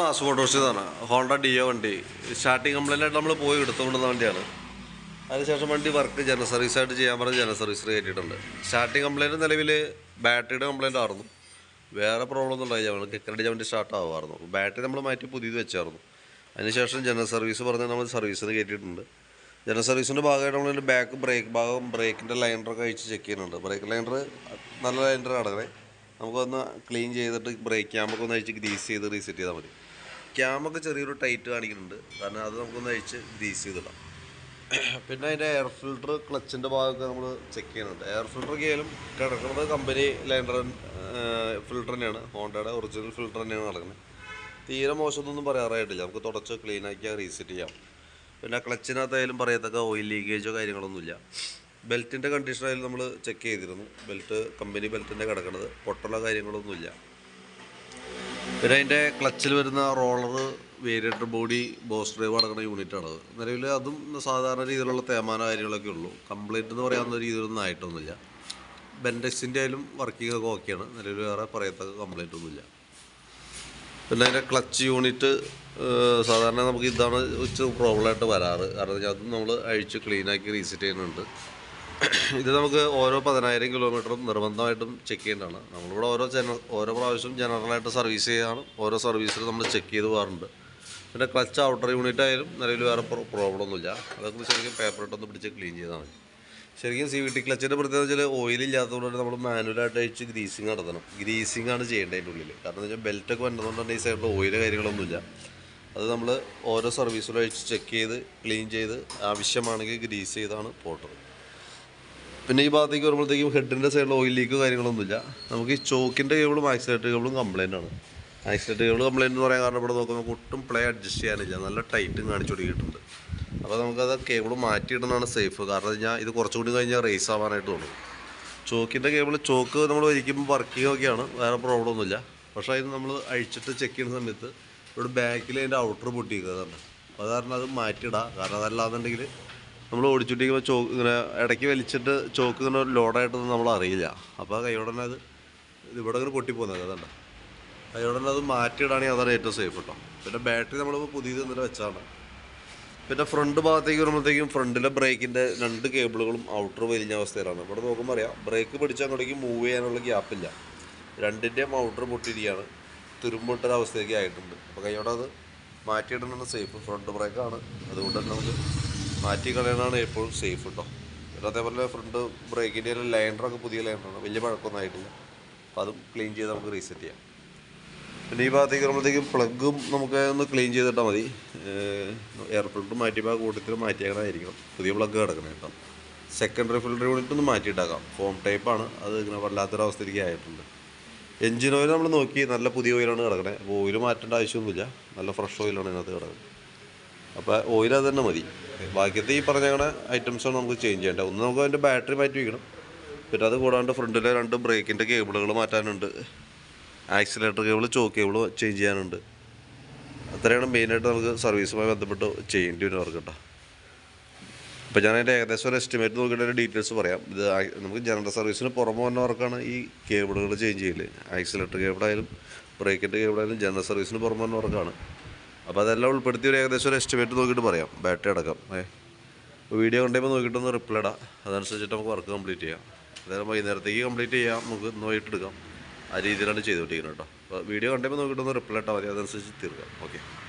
Mass ചെയ്താണ് Honda Dio വണ്ടി. Starting complaint ആയിട്ട് നമ്മൾ പോയി എടുത്തുകൊണ്ടുവന്ന വണ്ടിയാണ്. അതിനുശേഷം വണ്ടി വർക്ക് ജനറൽ സർവീസ് ആയിട്ട് ചെയ്യാൻ പറഞ്ഞ് ജനറൽ സർവീസിൽ കയറ്റിയിട്ടുണ്ട്. സ്റ്റാർട്ടിങ് കംപ്ലൈന്റ് നിലവിൽ ബാറ്ററിയുടെ കംപ്ലൈന്റ് ആയിരുന്നു. വേറെ പ്രോബ്ലം ഒന്നും ഉണ്ടായില്ല. നമ്മൾ കിക്കറടിച്ച വണ്ടി സ്റ്റാർട്ട് ആവുമായിരുന്നു. ബാറ്ററി നമ്മൾ മാറ്റി പുതിയത് വെച്ചായിരുന്നു. അതിനുശേഷം ജനറൽ സർവീസ് പറഞ്ഞ് നമ്മൾ സർവീസിൽ കയറ്റിയിട്ടുണ്ട്. ജനറൽ സർവീസിന്റെ ഭാഗമായിട്ട് നമ്മൾ ബാക്ക് ബ്രേക്ക് ഭാഗം ബ്രേക്കിന്റെ ലൈനറൊക്കെ അഴിച്ച് ചെക്ക് ചെയ്യുന്നുണ്ട്. ബ്രേക്ക് ലൈനർ നല്ല ലൈനർ കിടക്കണേ നമുക്കൊന്ന് ക്ലീൻ ചെയ്തിട്ട് ബ്രേക്ക് ക്യാമ്പൊക്കെ ഒന്ന് അഴിച്ച് ഗ്രീസ് ചെയ്ത് റീസെറ്റ് ചെയ്താൽ മതി. ക്യാമൊക്കെ ചെറിയൊരു ടൈറ്റ് കാണിക്കുന്നുണ്ട്. കാരണം അത് നമുക്കൊന്ന് അഴിച്ച് ഗ്രീസ് ചെയ്തിടാം. പിന്നെ അതിന്റെ എയർ ഫിൽട്ടർ ക്ലച്ചിന്റെ ഭാഗമൊക്കെ നമ്മൾ ചെക്ക് ചെയ്യുന്നുണ്ട്. എയർ ഫിൽട്ടർ ആയാലും കിടക്കുന്നത് കമ്പനി ലൈൻഡർ ഫിൽട്ടർ തന്നെയാണ്. ഹോണ്ടയുടെ ഒറിജിനൽ ഫിൽട്ടർ തന്നെയാണ് നടക്കുന്നത്. തീരെ മോശമൊന്നും പറയാറായിട്ടില്ല. നമുക്ക് തുടച്ച് ക്ലീൻ ആക്കിയാൽ റീസെറ്റ് ചെയ്യാം. പിന്നെ ക്ലച്ചിനകത്തായാലും പറയത്തക്ക ഓയിൽ ലീക്കേജോ കാര്യങ്ങളൊന്നുമില്ല. ബെൽറ്റിന്റെ കണ്ടീഷനായാലും നമ്മൾ ചെക്ക് ചെയ്തിരുന്നു. ബെൽറ്റ് കമ്പനി ബെൽറ്റിന്റെ കിടക്കുന്നത് പൊട്ടുള്ള കാര്യങ്ങളൊന്നുമില്ല. പിന്നെ അതിന്റെ ക്ലച്ചിൽ വരുന്ന roller variator body boss drive അടങ്ങുന്ന യൂണിറ്റാണ് നിലവിൽ അതും സാധാരണ രീതിയിലുള്ള തേമാന കാര്യങ്ങളൊക്കെ ഉള്ളൂ. കംപ്ലീറ്റ് എന്ന് പറയാവുന്ന രീതിയിലൊന്നും ആയിട്ടൊന്നുമില്ല. ബെൻഡെക്സിന്റെ ആയാലും വർക്കിംഗ് ഒക്കെ ഓക്കെയാണ് നിലവിൽ വേറെ പറയത്തക്ക കംപ്ലൈന്റ് ഒന്നുമില്ല. പിന്നെ അതിന്റെ ക്ലച്ച് യൂണിറ്റ് സാധാരണ നമുക്ക് ഇതാണ് പ്രോബ്ലമായിട്ട് വരാറ്. കാരണം അതും നമ്മൾ അഴിച്ച് ക്ലീനാക്കി റീസെറ്റ് ചെയ്യുന്നുണ്ട്. ഇത് നമുക്ക് ഓരോ പതിനായിരം കിലോമീറ്ററും നിർബന്ധമായിട്ടും ചെക്ക് ചെയ്യേണ്ടതാണ്. നമ്മളിവിടെ ഓരോ ജന ഓരോ പ്രാവശ്യം ജനറലായിട്ട് സർവീസ് ചെയ്യാണ്. ഓരോ സർവീസിൽ നമ്മൾ ചെക്ക് ചെയ്ത് പോകാറുണ്ട്. പിന്നെ ക്ലച്ച് ഔട്ടർ യൂണിറ്റ് ആയാലും നിലവിൽ വേറെ പ്രോബ്ലം ഒന്നുമില്ല. അതൊക്കെ ശരിക്കും പേപ്പർ ഇട്ടൊന്ന് പിടിച്ച് ക്ലീൻ ചെയ്താൽ മതി. ശരിക്കും സി വി ടി ക്ലച്ചിന്റെ പ്രത്യേകത വെച്ചാൽ ഓയിൽ ഇല്ലാത്തതുകൊണ്ട് നമ്മൾ മാനുവലായിട്ട് അഴിച്ച് ഗ്രീസിങ് നടത്തണം. ഗ്രീസിംഗ് ആണ് ചെയ്യേണ്ടത് അതിന്റെ ഉള്ളിൽ കാരണം എന്ന് വെച്ചാൽ ബെൽറ്റൊക്കെ വന്നതുകൊണ്ട് തന്നെ ഈ സൈഡിൽ ഓയിൽ കാര്യങ്ങളൊന്നുമില്ല. അത് നമ്മൾ ഓരോ സർവീസിലും അഴിച്ച് ചെക്ക് ചെയ്ത് ക്ലീൻ ചെയ്ത് ആവശ്യമാണെങ്കിൽ ഗ്രീസ് ചെയ്താണ് പോട്ടത്. പിന്നെ ഈ ഭാഗത്തേക്ക് വരുമ്പോഴത്തേക്കും ഹെഡിന്റെ സൈഡിൽ ഓയിൽ ലീക്ക് കാര്യങ്ങളൊന്നുമില്ല. നമുക്ക് ഈ ചോക്കിന്റെ കേബിളും ആക്സിലേറ്റർ കേബിളും കംപ്ലൈന്റ് ആണ്. ആക്സിലേറ്റർ കേബിൾ കംപ്ലൈന്റ് എന്ന് പറയാൻ കാരണം ഇവിടെ നോക്കുമ്പോൾ നമുക്ക് ഒട്ടും പ്ലേ അഡ്ജസ്റ്റ് ചെയ്യാനില്ല. നല്ല ടൈറ്റും കാണിച്ചു തുടങ്ങിയിട്ടുണ്ട് അപ്പോൾ നമുക്കത് കേബിൾ മാറ്റിയിടുന്നതാണ് സേഫ് കാരണം ഞാൻ ഇത് കുറച്ചുകൂടി കഴിഞ്ഞാൽ റേസ് ആവാനായിട്ട് തോന്നും. ചോക്കിന്റെ കേബിൾ ചോക്ക് നമ്മൾ ഒരിക്കുമ്പോൾ വർക്കിംഗ് ഒക്കെയാണ് വേറെ പ്രോബ്ലം ഒന്നുമില്ല. പക്ഷേ അതിന് നമ്മൾ അഴിച്ചിട്ട് ചെക്ക് ചെയ്യുന്ന സമയത്ത് ഇവിടെ ബാക്കിൽ അതിന്റെ ഔട്ടർ പൊട്ടിയിരിക്കുന്നതാണ് അപ്പോൾ അത് കാരണം അത് മാറ്റിയിടാം. കാരണം അതല്ലാന്നുണ്ടെങ്കിൽ നമ്മൾ ഓടിച്ചുട്ടിരിക്കുമ്പോൾ ചോക്ക് ഇങ്ങനെ ഇടയ്ക്ക് വലിച്ചിട്ട് ചോക്ക് ഇങ്ങനെ ലോഡായിട്ടൊന്നും നമ്മൾ അറിയില്ല. അപ്പോൾ കൈയോടനെ അത് ഇവിടെ ഇങ്ങനെ പൊട്ടിപ്പോകുന്നത് അതുകൊണ്ട് കൈയോടനെ അത് മാറ്റിയിടാണെങ്കിൽ അതാണ് ഏറ്റവും സേഫ് കേട്ടോ പിന്നെ ബാറ്ററി നമ്മളിപ്പോൾ പുതിയത് ഇന്നലെ വെച്ചാണ് പിന്നെ ഫ്രണ്ട് ഭാഗത്തേക്ക് വരുമ്പോഴത്തേക്കും ഫ്രണ്ടിലെ ബ്രേക്കിന്റെ രണ്ട് കേബിളുകളും ഔട്ടർ വലിഞ്ഞ അവസ്ഥയിലാണ്. ഇവിടെ നോക്കുമ്പോൾ അറിയാം ബ്രേക്ക് പിടിച്ച് അങ്ങോട്ടേക്ക് മൂവ് ചെയ്യാനുള്ള ഗ്യാപ്പില്ല രണ്ടിന്റെയും ഔട്ടർ പൊട്ടിയിരിക്കുകയാണ്. തിരുമ്പൊട്ടൊരവസ്ഥയൊക്കെ ആയിട്ടുണ്ട്. അപ്പോൾ കൈയോടെ അത് മാറ്റിയിടുന്നതാണ് സേഫ് ഫ്രണ്ട് ബ്രേക്കാണ് അതുകൊണ്ട് തന്നെ നമുക്ക് മാറ്റി എപ്പോഴും സേഫ് കേട്ടോ പിന്നെ അതേപോലെ ഫ്രണ്ട് ബ്രേക്കിന്റെ ലൈൻഡറൊക്കെ പുതിയ ലൈൻഡറാണ് വലിയ പഴക്കമൊന്നും ആയിട്ടില്ല. അപ്പോൾ അതും ക്ലീൻ ചെയ്ത് നമുക്ക് റീസെറ്റ് ചെയ്യാം. പിന്നെ ഈ ഭാഗത്തേക്ക് വരുമ്പോഴത്തേക്കും പ്ലഗും നമുക്ക് ഒന്ന് ക്ലീൻ ചെയ്തിട്ടാൽ മതി. എയർ ഫിൽറ്റർ മാറ്റിയപ്പോൾ ആ കൂട്ടത്തിൽ മാറ്റിയേക്കണമായിരിക്കണം. പുതിയ പ്ലഗ് കിടക്കണം കേട്ടോ സെക്കൻഡറി ഫിൽറ്റർ യൂണിറ്റ് ഒന്ന് മാറ്റിയിട്ടാക്കാം. ഫോം ടൈപ്പാണ് അത് ഇങ്ങനെ വല്ലാത്തൊരവസ്ഥയിലേക്ക് ആയിട്ടുണ്ട്. എഞ്ചിൻ ഓയിൽ നമ്മൾ നോക്കി നല്ല പുതിയ ഓയിലാണ് കിടക്കണത് അപ്പോൾ ഓയിൽ മാറ്റേണ്ട ആവശ്യമൊന്നുമില്ല. നല്ല ഫ്രഷ് ഓയിലാണ് ഇതിനകത്ത് കിടക്കുന്നത്. അപ്പോൾ ഓയിൽ അത് തന്നെ മതി. ബാക്കിയത്തെ ഈ പറഞ്ഞ ഐറ്റംസാണ് നമുക്ക് ചേഞ്ച് ചെയ്യേണ്ടത്. ഒന്ന് നമുക്ക് അതിന്റെ ബാറ്ററി മാറ്റി വയ്ക്കണം പിന്നെ അത് കൂടാണ്ട് ഫ്രണ്ടിലെ രണ്ട് ബ്രേക്കിന്റെ കേബിളുകൾ മാറ്റാനുണ്ട്. Accelerator cable choke cable change ചെയ്യാനുണ്ട്. അത്രയാണ് മെയിനായിട്ട് നമുക്ക് സർവീസുമായി ബന്ധപ്പെട്ട് ചെയ്യേണ്ടി വരും അവർക്ക് കേട്ടോ. അപ്പോൾ ഞാൻ അതിന്റെ ഏകദേശം ഒരു എസ്റ്റിമേറ്റ് നോക്കിയിട്ട് അതിന്റെ ഡീറ്റെയിൽസ് പറയാം. ഇത് നമുക്ക് ജനറൽ സർവീസിന് പുറമെ വന്നവർക്കാണ് ഈ കേബിളുകൾ ചേഞ്ച് ചെയ്യൽ ആക്സിലേറ്റർ കേബിളായാലും ബ്രേക്കിന്റെ കേബിളായാലും ജനറൽ സർവീസിന് പുറമെ വന്നവർക്കാണ് അപ്പോൾ അതെല്ലാം ഉൾപ്പെടുത്തി ഒരു ഏകദേശം ഒരു എസ്റ്റിമേറ്റ് നോക്കിയിട്ട് പറയാം. ബാറ്ററി അടക്കം. ഏ? വീഡിയോ കണ്ടുമ്പോൾ നോക്കിയിട്ടൊന്ന് റിപ്ലൈ ഇടാം. അതനുസരിച്ചിട്ട് നമുക്ക് വർക്ക് കംപ്ലീറ്റ് ചെയ്യാം. അതായത് വൈകുന്നേരത്തേക്ക് കംപ്ലീറ്റ് ചെയ്യാം. നമുക്ക് നോയിട്ട് എടുക്കാം. ആ രീതിയിലാണ് ചെയ്തുകൊണ്ടിരിക്കുന്നത് കേട്ടോ. അപ്പോൾ വീഡിയോ കണ്ടുമ്പോൾ നോക്കിയിട്ടൊന്ന് റിപ്ലൈ ഇട്ടാൽ മതി. അതനുസരിച്ച് തീർക്കാം. ഓക്കെ